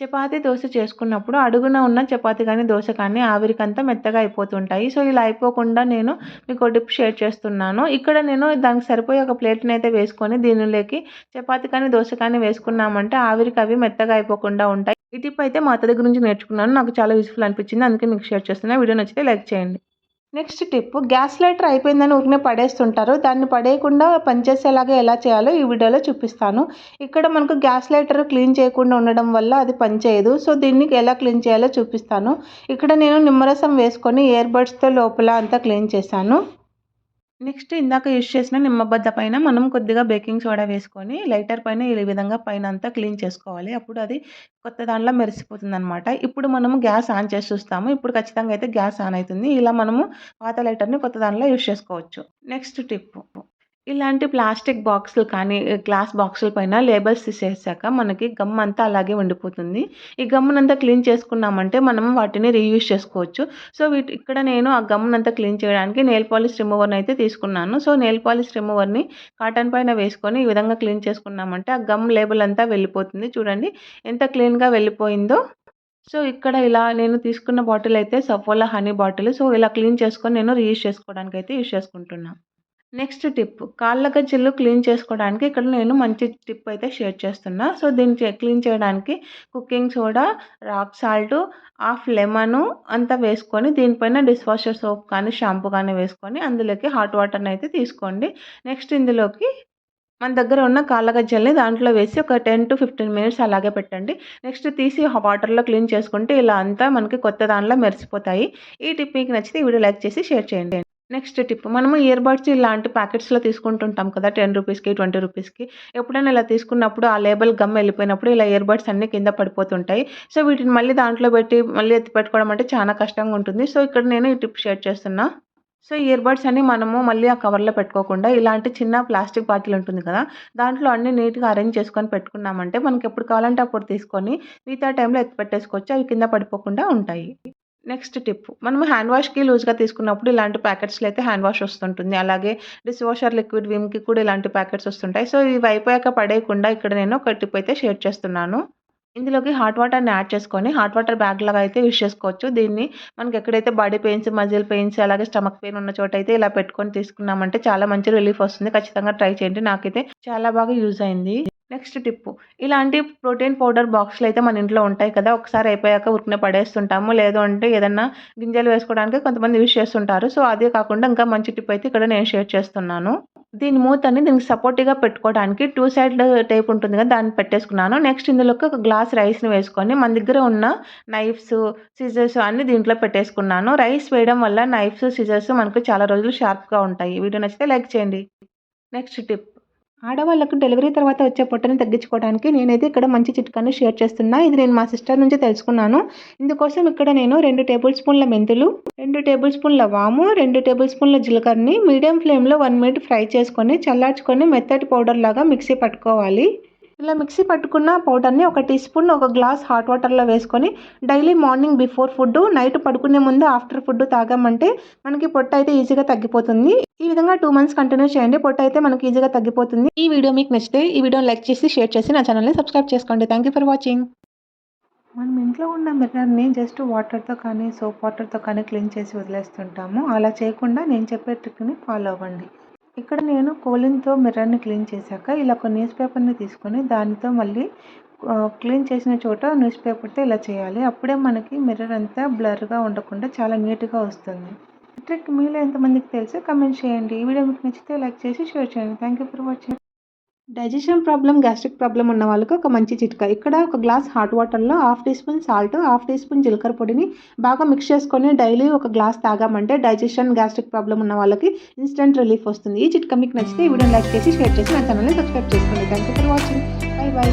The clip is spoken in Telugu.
చపాతీ దోశ చేసుకున్నప్పుడు అడుగున ఉన్న చపాతీ కానీ దోశ కానీ ఆవిరికంతా మెత్తగా అయిపోతుంటాయి. సో ఇలా అయిపోకుండా నేను మీకు టిప్ షేర్ చేస్తున్నాను. ఇక్కడ నేను దానికి సరిపోయే ఒక ప్లేట్ని అయితే వేసుకొని దీనిలోకి చపాతీ కానీ దోశ కానీ వేసుకున్నామంటే ఆవిరికి అవి మెత్తగా అయిపోకుండా ఉంటాయి. ఈ టిప్ అయితే మా అత్త దగ్గర నుంచి నేర్చుకున్నాను. నాకు చాలా యూస్ఫుల్ అనిపించింది. అందుకే మీకు షేర్ చేస్తున్నా. వీడియో నచ్చితే లైక్ చేయండి. నెక్స్ట్ టిప్ గ్యాస్ లైటర్ అయిపోయిందని ఊరికనే పడేస్తుంటారు. దాన్ని పడేయకుండా పనిచేసేలాగా ఎలా చేయాలో ఈ వీడియోలో చూపిస్తాను. ఇక్కడ మనకు గ్యాస్ లైటర్ క్లీన్ చేయకుండా ఉండడం వల్ల అది పనిచేయదు సో దీన్ని ఎలా క్లీన్ చేయాలో చూపిస్తాను. ఇక్కడ నేను నిమ్మరసం వేసుకొని ఇయర్ బడ్స్తో లోపల అంతా క్లీన్ చేశాను. నెక్స్ట్ ఇందాక యూజ్ చేసిన నిమ్మబద్ద పైన మనం కొద్దిగా బేకింగ్ సోడా వేసుకొని లైటర్ పైన ఈ విధంగా పైన అంతా క్లీన్ చేసుకోవాలి. అప్పుడు అది కొత్త దాంట్లో మెరిసిపోతుంది అనమాట ఇప్పుడు మనము గ్యాస్ ఆన్ చేసి చూస్తాము. ఇప్పుడు ఖచ్చితంగా అయితే గ్యాస్ ఆన్ అవుతుంది. ఇలా మనము పాత లైటర్ని కొత్త దాంట్లో యూజ్ చేసుకోవచ్చు. నెక్స్ట్ టిప్ ఇలాంటి ప్లాస్టిక్ బాక్సులు కానీ గ్లాస్ బాక్సుల పైన లేబుల్స్ తీసేసాక మనకి గమ్ అంతా అలాగే ఉండిపోతుంది. ఈ గమ్మునంతా క్లీన్ చేసుకున్నామంటే మనం వాటిని రీయూజ్ చేసుకోవచ్చు. సో వీటి ఇక్కడ నేను ఆ గమ్మునంతా క్లీన్ చేయడానికి నెయిల్ పాలిష్ రిమూవర్ని అయితే తీసుకున్నాను. సో నెయిల్ పాలిష్ రిమూవర్ని కాటన్ పైన వేసుకొని ఈ విధంగా క్లీన్ చేసుకున్నామంటే ఆ గమ్ లేబుల్ అంతా వెళ్ళిపోతుంది. చూడండి ఎంత క్లీన్గా వెళ్ళిపోయిందో. సో ఇక్కడ ఇలా నేను తీసుకున్న బాటిల్ అయితే సఫోలా హనీ బాటిల్. సో ఇలా క్లీన్ చేసుకొని నేను రీయూజ్ చేసుకోవడానికి అయితే యూజ్ చేసుకుంటున్నాను నెక్స్ట్ టిప్ కాళ్ళ గజ్జలు క్లీన్ చేసుకోవడానికి ఇక్కడ నేను మంచి టిప్ అయితే షేర్ చేస్తున్నా. సో దీన్ని క్లీన్ చేయడానికి cooking soda rock salt half lemon అంతా వేసుకొని దీనిపైన డిష్ వాషర్ సోప్ కానీ షాంపూ కానీ వేసుకొని అందులోకి హాట్ వాటర్ని అయితే తీసుకోండి. నెక్స్ట్ ఇందులోకి మన దగ్గర ఉన్న కాళ్ళ గజ్జల్ని దాంట్లో వేసి ఒక టెన్ టు ఫిఫ్టీన్ మినిట్స్ అలాగే పెట్టండి. నెక్స్ట్ తీసి వాటర్లో క్లీన్ చేసుకుంటే ఇలా అంతా మనకి కొత్త దాంట్లో మెరిసిపోతాయి. ఈ టిప్ మీకు నచ్చితే ఈ వీడియో లైక్ చేసి షేర్ చేయండి. Next tip. మనము ఇయర్ బడ్స్ ఇలాంటి ప్యాకెట్స్లో తీసుకుంటుంటాం కదా టెన్ రూపీస్కి ట్వంటీ రూపీస్కి. ఎప్పుడైనా ఇలా తీసుకున్నప్పుడు ఆ లేబుల్ గమ్ వెళ్ళిపోయినప్పుడు ఇలా ఇయర్ బడ్స్ అన్నీ కింద పడిపోతుంటాయి. సో వీటిని మళ్ళీ దాంట్లో పెట్టి మళ్ళీ ఎత్తి పెట్టుకోవడం అంటే చాలా కష్టంగా ఉంటుంది. సో ఇక్కడ నేను ఈ టిప్ షేర్ చేస్తున్నా. సో ఇయర్ బడ్స్ అన్ని మనము మళ్ళీ ఆ కవర్లో పెట్టుకోకుండా ఇలాంటి చిన్న ప్లాస్టిక్ బాటిల్ ఉంటుంది కదా దాంట్లో అన్ని నీట్గా అరేంజ్ చేసుకొని పెట్టుకున్నామంటే మనకి ఎప్పుడు కావాలంటే అప్పుడు తీసుకొని మిగతా టైంలో ఎత్తి పెట్టేసుకోవచ్చు. అవి కింద పడిపోకుండా ఉంటాయి. నెక్స్ట్ టిప్ మనం హ్యాండ్ వాష్కి లూజ్గా తీసుకున్నప్పుడు ఇలాంటి ప్యాకెట్స్లో అయితే హ్యాండ్ వాష్ వస్తుంటుంది. అలాగే డిష్ వాషర్ లిక్విడ్ విమ్కి కూడా ఇలాంటి ప్యాకెట్స్ వస్తుంటాయి. సో ఇవి అయిపోయాక పడేయకుండా ఇక్కడ నేను ఒక టిప్ అయితే షేర్ చేస్తున్నాను. ఇందులోకి హాట్ వాటర్ని యాడ్ చేసుకొని హాట్ వాటర్ బ్యాగ్ లాగా అయితే యూస్ చేసుకోవచ్చు. దీన్ని మనకి ఎక్కడైతే బాడీ పెయిన్స్ మజిల్ పెయిన్స్ అలాగే స్టమక్ పెయిన్ ఉన్న చోట అయితే ఇలా పెట్టుకొని తీసుకున్నామంటే చాలా మంచి రిలీఫ్ వస్తుంది. ఖచ్చితంగా ట్రై చేయండి. నాకైతే చాలా బాగా యూజ్ అయింది. Next tip. ఇలాంటి ప్రోటీన్ పౌడర్ బాక్స్లు అయితే మన ఇంట్లో ఉంటాయి కదా ఒకసారి అయిపోయాక ఉరికిన పడేస్తుంటాము. లేదు అంటే ఏదన్నా గింజలు వేసుకోవడానికి కొంతమంది యూస్ చేస్తుంటారు. సో అదే కాకుండా ఇంకా మంచి టిప్ అయితే ఇక్కడ నేను షేర్ చేస్తున్నాను. దీని మూతని దీనికి సపోర్టివ్గా పెట్టుకోవడానికి టూ సైడ్ టైప్ ఉంటుంది కదా దాన్ని పెట్టేసుకున్నాను. నెక్స్ట్ ఇందులోకి ఒక గ్లాస్ రైస్ని వేసుకొని మన దగ్గర ఉన్న నైఫ్స్ సిజర్స్ అన్ని దీంట్లో పెట్టేసుకున్నాను. రైస్ వేయడం వల్ల నైఫ్స్ సిజర్స్ మనకు చాలా రోజులు షార్ప్గా ఉంటాయి. వీడియో నచ్చితే లైక్ చేయండి. Next tip. ఆడవాళ్ళకు డెలివరీ తర్వాత వచ్చే పొట్టని తగ్గించుకోవడానికి నేనైతే ఇక్కడ మంచి చిట్కాను షేర్ చేస్తున్నా. ఇది నేను మా సిస్టర్ నుంచి తెలుసుకున్నాను. ఇందుకోసం ఇక్కడ నేను రెండు టేబుల్ స్పూన్ల మెంతులు రెండు టేబుల్ స్పూన్ల వాము రెండు టేబుల్ స్పూన్ల జీలకర్రని మీడియం ఫ్లేమ్లో వన్ మినిట్ ఫ్రై చేసుకొని చల్లార్చుకొని మెత్తటి పౌడర్ లాగా మిక్సీ పట్టుకోవాలి. ఇలా మిక్సీ పట్టుకున్న పౌడర్ని ఒక టీ స్పూన్ ఒక గ్లాస్ హాట్ వాటర్లో వేసుకొని daily morning before food night పడుకునే ముందు ఆఫ్టర్ ఫుడ్ తాగామంటే మనకి పొట్ట అయితే ఈజీగా తగ్గిపోతుంది. ఈ విధంగా టూ మంత్స్ కంటిన్యూ చేయండి పొట్ట అయితే మనకి ఈజీగా తగ్గిపోతుంది. ఈ వీడియో మీకు నచ్చితే ఈ వీడియోని లైక్ చేసి షేర్ చేసి నా ఛానల్ని సబ్స్క్రైబ్ చేసుకోండి. థ్యాంక్ యూ ఫర్ వాచింగ్ మనం ఇంట్లో ఉన్న మిర్రర్ని జస్ట్ వాటర్తో కానీ సోప్ వాటర్తో కానీ క్లీన్ చేసి వదిలేస్తుంటాము. అలా చేయకుండా నేను చెప్పే ట్రిక్ని ఫాలో అవ్వండి. ఇక్కడ నేను కోలిన్తో మిర్రర్ని క్లీన్ చేశాక ఇలా ఒక న్యూస్ పేపర్ని తీసుకొని దానితో మళ్ళీ క్లీన్ చేసిన చోట న్యూస్ పేపర్తో ఇలా చేయాలి. అప్పుడే మనకి మిర్రర్ అంతా బ్లర్గా ఉండకుండా చాలా నీట్గా వస్తుంది. ట్రిక్ మీలో ఎంతమందికి తెలిసి కమెంట్ చేయండి. ఈ వీడియో మీకు నచ్చితే లైక్ చేసి షేర్ చేయండి. Thank you for watching digestion problem gastric problem ఉన్న వాళ్ళకి ఒక మంచి చిట్కా. ఇక్కడ ఒక గ్లాస్ హాట్ వాటర్లో half teaspoon salt half teaspoon జీలకర్ర పొడిని బాగా మిక్స్ చేసుకొని డైలీ ఒక గ్లాస్ తాగామంటే డైజెషన్ గ్యాస్ట్రిక్ ప్రాబ్లం ఉన్న వాళ్ళకి ఇన్స్టెంట్ రిలీఫ్ వస్తుంది. ఈ చిట్కా మీకు నచ్చితే ఈ వీడియో లైక్ చేసి షేర్ చేసి నా ఛానల్ని సబ్స్క్రైబ్ చేసుకోండి. Thank you for watching. Bye bye.